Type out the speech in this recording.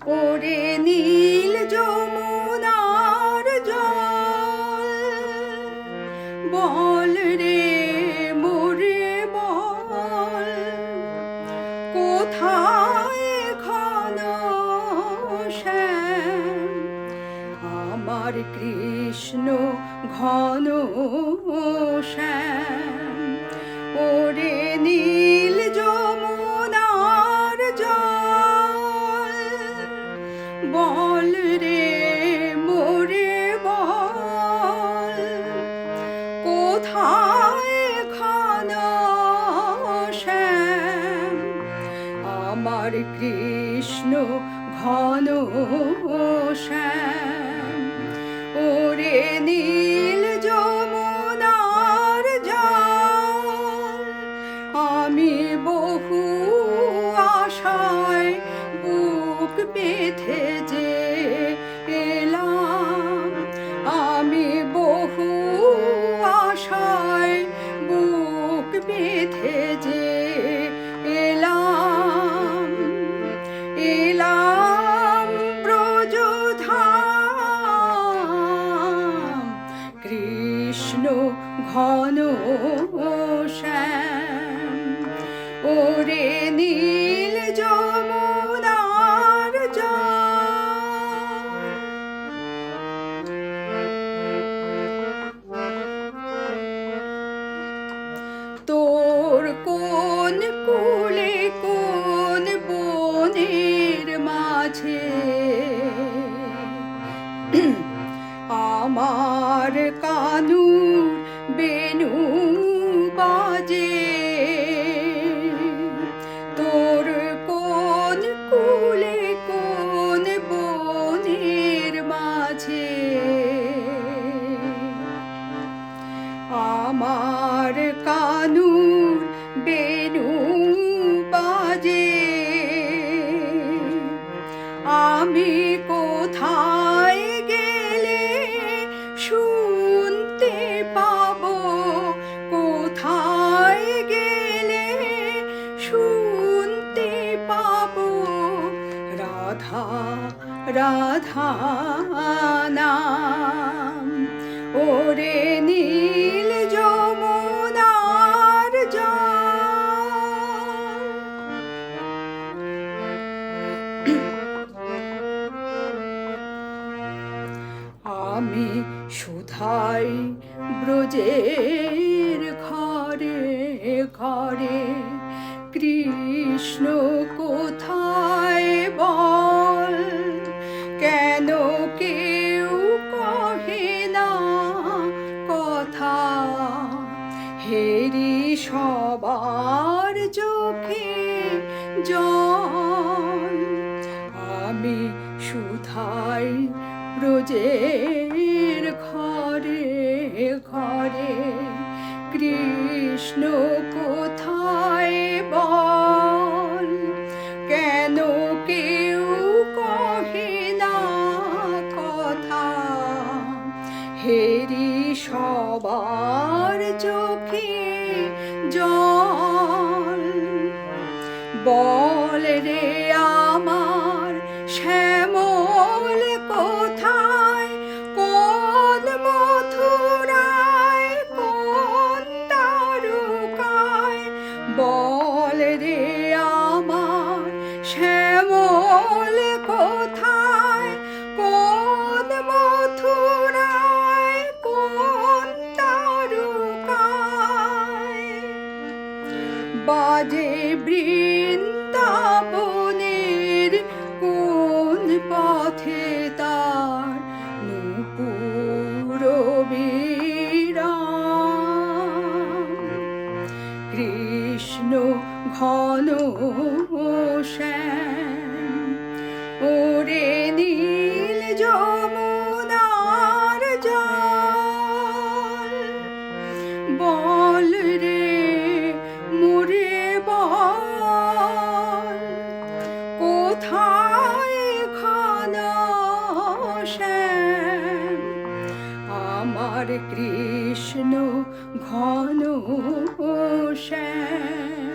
ওরে নীল যমুনার জল, বল রে মোরে বল, কোথায় শ্যাম? আমার কৃষ্ণ ঘন শ্যাম, ওরে নীল ঘন ওরে নীল যমুনার আমি বহু আশায় বুক বেঁধে যে Ilah. tears. আমি কোথায় গেলে শুনতে পাবো? কোথায় গেলে শুনতে পাবো? রাধা রাধা নাম। ওরে নীল ব্রজের ঘরে ঘরে কৃষ্ণ কোথায় বল? কেন কেউ কহে না কথা? হেরি সবার চোখে জল। আমি সুধাই ঘরে ঘরে, কৃষ্ণ কোথায় বল? কেন কেউ কহে না কথা? হেরি সবার চোখে জল। বল রে বাজে বৃন্দাবনের কৃষ্ণ ঘন শ্যাম।